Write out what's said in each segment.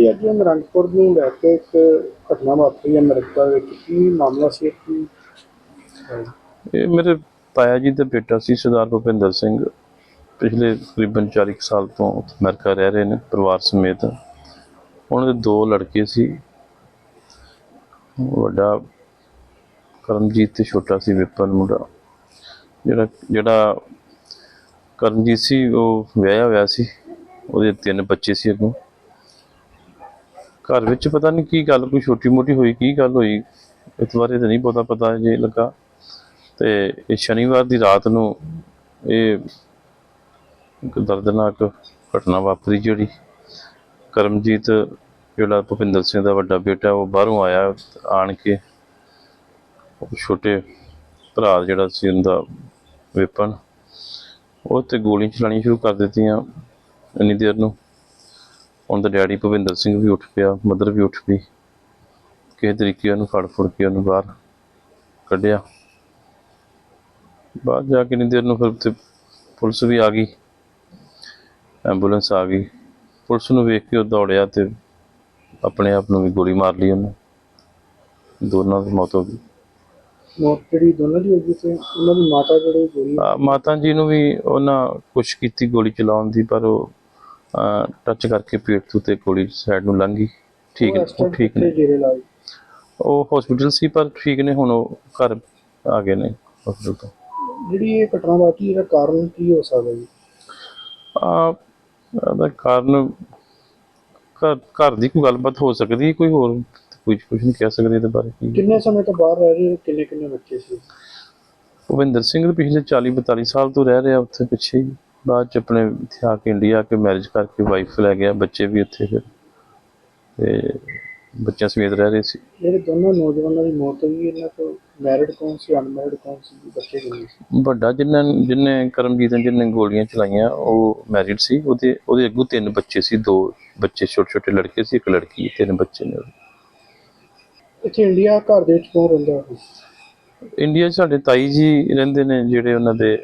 ਜਿਹੜੀ ਅੱਜ ਨਰੰਗਪੁਰ ਨੂੰ ਲੈ ਕੇ ਇੱਕ ਘਟਨਾ ਵਾਪਰੀ ਹੈ ਅਮਰੀਕਾ ਵਿੱਚ? ਕੀ ਮਾਮਲਾ ਸੀ ਕੀ ਇਹ ਮੇਰੇ ਤਾਇਆ ਜੀ ਦਾ ਬੇਟਾ ਸੀ, ਸਰਦਾਰ ਭੁਪਿੰਦਰ ਸਿੰਘ। ਪਿਛਲੇ ਤਕਰੀਬਨ 40 ਸਾਲ ਤੋਂ ਅਮਰੀਕਾ ਰਹਿ ਰਹੇ ਨੇ, ਪਰਿਵਾਰ ਸਮੇਤ। ਉਹਨਾਂ ਦੇ ਦੋ ਲੜਕੇ ਸੀ। ਵੱਡਾ ਕਰਮਜੀਤ ਤੇ ਛੋਟਾ ਸੀ ਵਿਪਨ ਮੁੰਡਾ। ਜਿਹੜਾ ਜਿਹੜਾ ਕਰਮਜੀਤ ਸੀ, ਉਹ ਵਿਆਹਿਆ ਹੋਇਆ ਸੀ। ਉਹਦੇ ਤਿੰਨ ਬੱਚੇ ਸੀ ਅੱਗੋਂ। ਘਰ ਵਿੱਚ ਪਤਾ ਨਹੀਂ ਕੀ ਗੱਲ, ਕੋਈ ਛੋਟੀ ਮੋਟੀ ਹੋਈ, ਕੀ ਗੱਲ ਹੋਈ? ਇਸ ਬਾਰੇ ਤਾਂ ਨਹੀਂ ਬਹੁਤਾ ਪਤਾ ਜੇ ਲੱਗਾ। ਤੇ ਇਹ ਸ਼ਨੀਵਾਰ ਦੀ ਰਾਤ ਨੂੰ ਇਹ ਦਰਦਨਾਕ ਘਟਨਾ ਵਾਪਰੀ ਜਿਹੜੀ। ਕਰਮਜੀਤ ਜਿਹੜਾ ਭੁਪਿੰਦਰ ਸਿੰਘ ਦਾ ਵੱਡਾ ਬੇਟਾ, ਉਹ ਬਾਹਰੋਂ ਆਇਆ, ਆਣ ਕੇ ਛੋਟੇ ਭਰਾ ਜਿਹੜਾ ਸੀ ਉਹਦਾ ਵਿਪਨ, ਉਹ ਤੇ ਗੋਲੀਆਂ ਚਲਾਉਣੀਆਂ ਸ਼ੁਰੂ ਕਰ ਦਿੱਤੀਆਂ ਇੰਨੀ ਦੇਰ ਨੂੰ। ਉਹਦਾ ਡੈਡੀ ਭੁਪਿੰਦਰ ਸਿੰਘ ਵੀ ਉੱਠ ਪਿਆ ਮਦਰ ਵੀ ਉੱਠ ਪਈ ਕਿਸੇ ਤਰੀਕੇ ਉਹਨੂੰ ਫੜ ਫੜ ਕੇ ਉਹਨੂੰ ਬਾਹਰ ਕੱਢਿਆ। ਬਾਅਦ ਜਾ ਕੇ ਨਹੀਂ ਦੇਰ ਨੂੰ ਫਿਰ ਤੇ ਪੁਲਿਸ ਵੀ ਆ ਗਈ। ਐਂਬੂਲੈਂਸ ਆ ਗਈ। ਪੁਲਿਸ ਨੂੰ ਵੇਖ ਕੇ ਉਹ ਦੌੜਿਆ ਤੇ ਆਪਣੇ ਆਪ ਨੂੰ ਵੀ ਗੋਲੀ ਮਾਰ ਲਈ ਉਹਨੇ। ਦੋਨਾਂ ਦੀ ਮੌਤ ਹੋ ਗਈ। ਮੌਤ ਜਿਹੜੀ ਦੋਨਾਂ ਦੀ ਹੋ ਗਈ ਤੇ ਉਹਨਾਂ ਦੀ ਮਾਤਾ ਜਿਹੜੇ ਗੋਲੀ? ਮਾਤਾ ਜੀ ਨੂੰ ਵੀ ਉਹਨਾਂ ਕੋਸ਼ਿਸ਼ ਕੀਤੀ ਗੋਲੀ ਚਲਾਉਣ ਦੀ ਪਰ ਉਹ ਟੱਚ ਕਰਕੇ ਪੇਟ ਤੋਂ ਤੇ ਗੋਲੀ ਸਾਈਡ ਨੂੰ ਲੰਘ ਗਈ। ਠੀਕ ਇਸ ਉਹ ਠੀਕ ਨੇ। ਜੇਰੇ ਲਾਈ ਉਹ ਹਸਪੀਟਲ ਸੀ ਪਰ ਠੀਕ ਨੇ ਹੁਣ ਉਹ ਘਰ ਆ ਗਏ ਨੇ ਹਸਪੀਟਲ ਤੋਂ। ਜਿਹੜੀ ਇਹ ਘਟਨਾ ਵਾਪਰੀ ਇਹਦਾ ਕਾਰਨ ਕੀ ਹੋ ਸਕਦਾ ਜੀ? ਆ ਦਾ ਕਾਰਨ ਘਰ ਘਰ ਦੀ ਕੋਈ ਗੱਲਬਾਤ ਹੋ ਸਕਦੀ ਕੋਈ ਹੋਰ ਕੁਝ ਕੁਝ ਨਹੀਂ ਕਹਿ ਸਕਦੇ ਇਹਦੇ ਬਾਰੇ ਕਿੰਨੇ ਸਮੇਂ ਤੋਂ ਬਾਹਰ ਰਹਿ ਰਹੇ ਕਿੰਨੇ ਕਿੰਨੇ ਬੱਚੇ ਸੀ? ਭੁਪਿੰਦਰ ਸਿੰਘ ਪਿਛਲੇ 40 42 ਸਾਲ ਤੋਂ ਰਹਿ ਰਿਹਾ ਉੱਥੇ ਪਿੱਛੇ ਹੀ। ਬਾਅਦ ਚ ਆਪਣੇ ਇੱਥੇ ਆ ਕੇ ਇੰਡੀਆ ਆ ਕੇ ਮੈਰਿਜ ਕਰਕੇ ਵਾਈਫ ਲੈ ਗਿਆ ਬੱਚੇ ਵੀ ਉੱਥੇ ਫਿਰ। ਤੇ ਬੱਚਿਆਂ ਸਮੇਤ ਰਹਿ ਰਹੇ ਸੀ। ਜਿਹੜੇ ਦੋਨੋਂ ਨੌਜਵਾਨਾਂ ਦੀ ਮੌਤ ਹੋਈ ਇਹਨਾਂ ਤੋਂ ਮੈਰਿਡ ਕੌਣ ਸੀ ਅਨਮੈਰਿਡ ਕੌਣ ਸੀ ਬੱਚੇ ਕਿੰਨੇ ਸੀ? ਵੱਡਾ ਜਿੰਨਾਂ ਜਿਹਨੇ ਕਰਮਜੀਤ ਨੇ ਗੋਲੀਆਂ ਚਲਾਈਆਂ ਉਹ ਮੈਰਿਡ ਸੀ। ਉਹਦੇ ਉਹਦੇ ਅੱਗੋਂ ਤਿੰਨ ਬੱਚੇ ਸੀ ਦੋ ਬੱਚੇ ਛੋਟੇ ਛੋਟੇ ਲੜਕੇ ਸੀ ਇੱਕ ਲੜਕੀ ਤਿੰਨ ਬੱਚੇ ਨੇ। ਇੱਥੇ ਇੰਡੀਆ ਘਰ ਦੇ ਵਿੱਚ ਕੌਣ ਰਹਿੰਦਾ? ਇੰਡੀਆ ਸਾਡੇ ਤਾਈ ਜੀ ਰਹਿੰਦੇ ਨੇ ਜਿਹੜੇ ਉਹਨਾਂ ਦੇ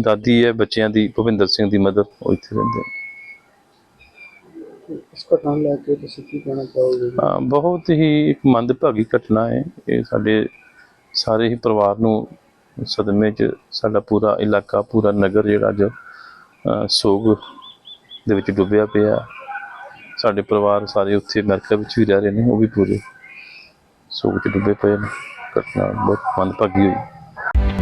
ਦਾਦੀ ਹੈ ਬੱਚਿਆਂ ਦੀ ਭੁਪਿੰਦਰ ਸਿੰਘ ਦੀ ਮਦਰ ਉਹ ਇੱਥੇ ਰਹਿੰਦੇ ਨੇ। ਇਸ ਘਟਨਾ ਨੂੰ ਲੈ ਕੇ ਤੁਸੀਂ ਕੀ ਕਹਿਣਾ ਚਾਹੋਗੇ? ਜੀ? ਅਹ, ਬਹੁਤ ਹੀ ਇੱਕ ਮੰਦਭਾਗੀ ਘਟਨਾ ਹੈ। ਇਹ ਸਾਡੇ ਸਾਰੇ ਹੀ ਪਰਿਵਾਰ ਨੂੰ ਸਦਮੇ 'ਚ ਸਾਡਾ ਪੂਰਾ ਇਲਾਕਾ ਪੂਰਾ ਨਗਰ ਜਿਹੜਾ ਅੱਜ ਅਹ, ਸੋਗ ਦੇ ਵਿੱਚ ਡੁੱਬਿਆ ਪਿਆ ਸਾਡੇ ਪਰਿਵਾਰ ਸਾਰੇ ਉੱਥੇ ਅਮਰੀਕਾ ਵਿੱਚ ਵੀ ਰਹਿ ਰਹੇ ਨੇ ਉਹ ਵੀ ਪੂਰੇ ਸੋਗ 'ਚ ਡੁੱਬੇ ਪਏ ਨੇ। ਘਟਨਾ ਬਹੁਤ ਮੰਦਭਾਗੀ ਹੋਈ।